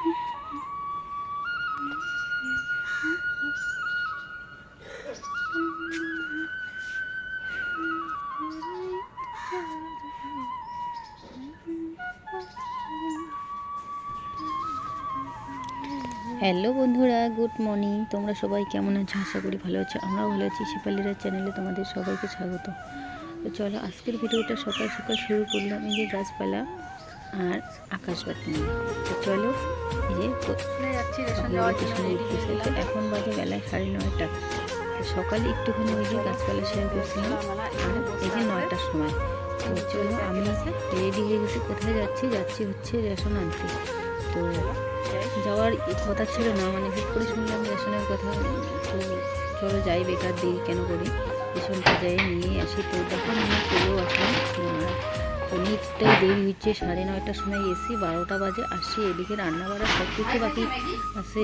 Hello বন্ধুরা, good morning. তোমরা সবাই কেমন আছো? আশা করি ভালো আছো। আমরাও ভালো আছি। শিপালিরা চ্যানেলে তোমাদের সবাইকে স্বাগত। তো চলো, আজকের ভিডিওটা সকাল সকাল শুরু করলাম। এই যে গাছপালা আর আকাশবাতি নিয়ে। তো চলো যে এখন বাজে বেলায় সাড়ে নয়টা। সকালে একটুখানি ওই যে গাছপালা শেয়ার করছিলাম। আর এই যে নয়টার সময়। তো চলো আমি রেডি হয়ে গেছি। কোথায় যাচ্ছি? যাচ্ছি হচ্ছে রেশন আনতে। তো যাওয়ার কথা ছিল না মানে হুট করে শুনলাম রেশনের কথা। তো চলো যাই বেকার দেরি কেন করি? রেশনটা যাই নিয়ে আসি। তো তখন আমি চলেও আসলাম। অনেকটাই দেরি হচ্ছে সাড়ে নয়টার সময় এসি বারোটা বাজে আসি এদিকে রান্না বাড়া সব কিছু বাকি আছে।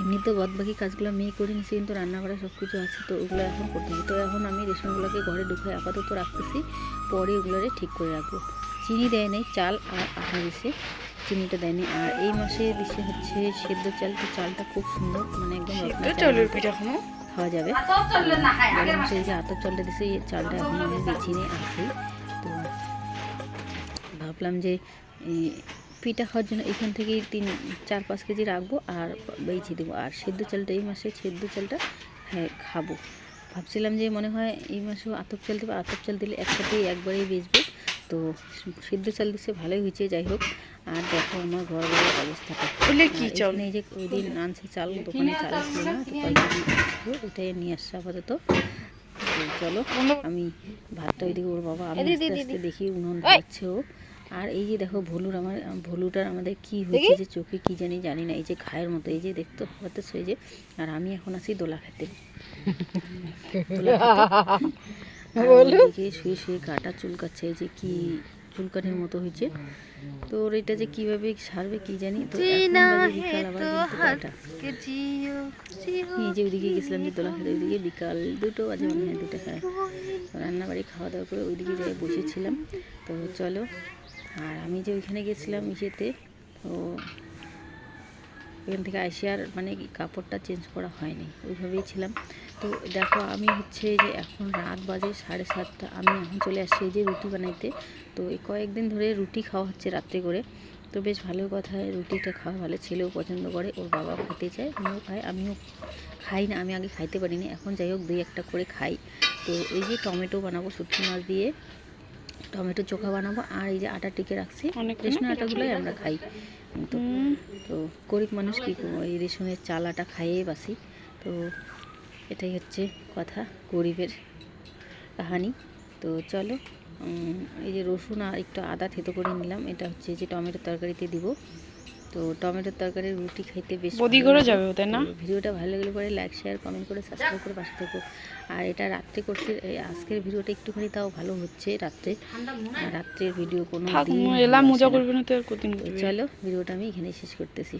এমনিতে বাদ বাকি কাজগুলো মেয়ে করে নিছি কিন্তু রান্না বাড়া সব কিছু আছে তো ওগুলো এখন করতেছি তো এখন আমি রেশনগুলোকে ঘরে ঢুকে আপাতত রাখতেছি পরে ওগুলোরে ঠিক করে রাখব। চিনি দেয় নাই চাল আর আটা দিছে চিনিটা দেয়নি আর এই মাসে দিছে হচ্ছে সেদ্ধ চাল তো চালটা খুব সুন্দর মানে একদম চালের খাওয়া যাবে। গরম মাসে। যে আতর চালটা দিছে এই চালটা এখন আমি বেছি নিয়ে আসি। ভাবলাম যে পিঠা খাওয়ার জন্য এখান থেকেই তিন চার পাঁচ কেজি রাখব আর বেছে দেবো। আর সেদ্ধ চালটা এই মাসে সেদ্ধ চালটা হ্যাঁ খাব। ভাবছিলাম যে মনে হয় এই মাসেও আতপ চাল দেবো আতপ চাল দিলে একসাথেই একবারেই বেচবো। তো সিদ্ধ চাল দিচ্ছে ভালোই হয়েছে যাই হোক। আর দেখো আমার ঘর বাড়ির অবস্থাটা কি চাল? এই যে ওই দিন আনছে চাল দোকানে চাল ছিল না ওটাই নিয়ে আসছে আপাতত। তো চলো আমি ভাতটা ওইদিকে ওর বাবা আমি আস্তে আস্তে দেখি উনুন ধরছে ও। আর এই যে দেখো ভলুর আমার ভলুটার আমাদের কি হয়েছে যে চোখে কি জানি জানি না এই যে ঘায়ের মতো এই যে দেখতে পাচ্ছ এই যে আর আমি এখন আছি দোলা খেতে। শুয়ে শুয়ে গাটা চুলকাচ্ছে এই যে কি চুলকানির মতো হয়েছে। তো ওর এটা যে কীভাবে সারবে কি জানি তো এই যে ওইদিকে গেছিলাম যে দোলা খেতে ওইদিকে বিকাল দুটো বাজে মনে হয় দুটো খায় রান্না বাড়ি খাওয়া দাওয়া করে ওইদিকে যাই বসেছিলাম। তো চলো আর আমি যে ওইখানে গেছিলাম ইসেতে, তো ওইখান থেকে আর মানে কাপড়টা চেঞ্জ করা হয়নি, ওইভাবেই ছিলাম। তো দেখো আমি হচ্ছে যে এখন রাত বাজে সাড়ে সাতটা, আমি এখন চলে আসছি যে রুটি বানাইতে। তো এই কয়েকদিন ধরে রুটি খাওয়া হচ্ছে রাত্রে করে। তো বেশ ভালো কথা, রুটিটা খাওয়া ভালো, ছেলেও পছন্দ করে, ওর বাবাও খেতে চায়, আমিও খাই আমিও খাই না, আমি আগে খাইতে পারিনি। এখন যাই হোক দুই একটা করে খাই। তো এই যে টমেটো বানাবো, শুটকি মাছ দিয়ে টমেটো চোখা বানাবো আর এই যে আটা টিকে রাখছি। রেশনের আটাগুলোই আমরা খাই। তো তো গরিব মানুষ কী করব? এই রেশনের চাল আটা খাইয়ে বাসি। তো এটাই হচ্ছে কথা গরিবের কাহানি। তো চলো এই যে রসুন আর একটু আদা থেতো করে নিলাম। এটা হচ্ছে যে টমেটোর তরকারিতে দিব। তো টমেটোর তরকারি রুটি খাইতে বেশ বদি করে। যাবে ওদের না? ভিডিওটা ভালো লাগলে পরে লাইক শেয়ার কমেন্ট করে সাবস্ক্রাইব করে পাশে থেকো। আর এটা রাত্রে করছি এই আজকের ভিডিওটা একটুখানি তাও ভালো হচ্ছে রাত্রে। রাত্রের ভিডিও কোনো এলা মজা করবে না তো আর কদিন করবে? চলো ভিডিওটা আমি এখানেই শেষ করতেছি।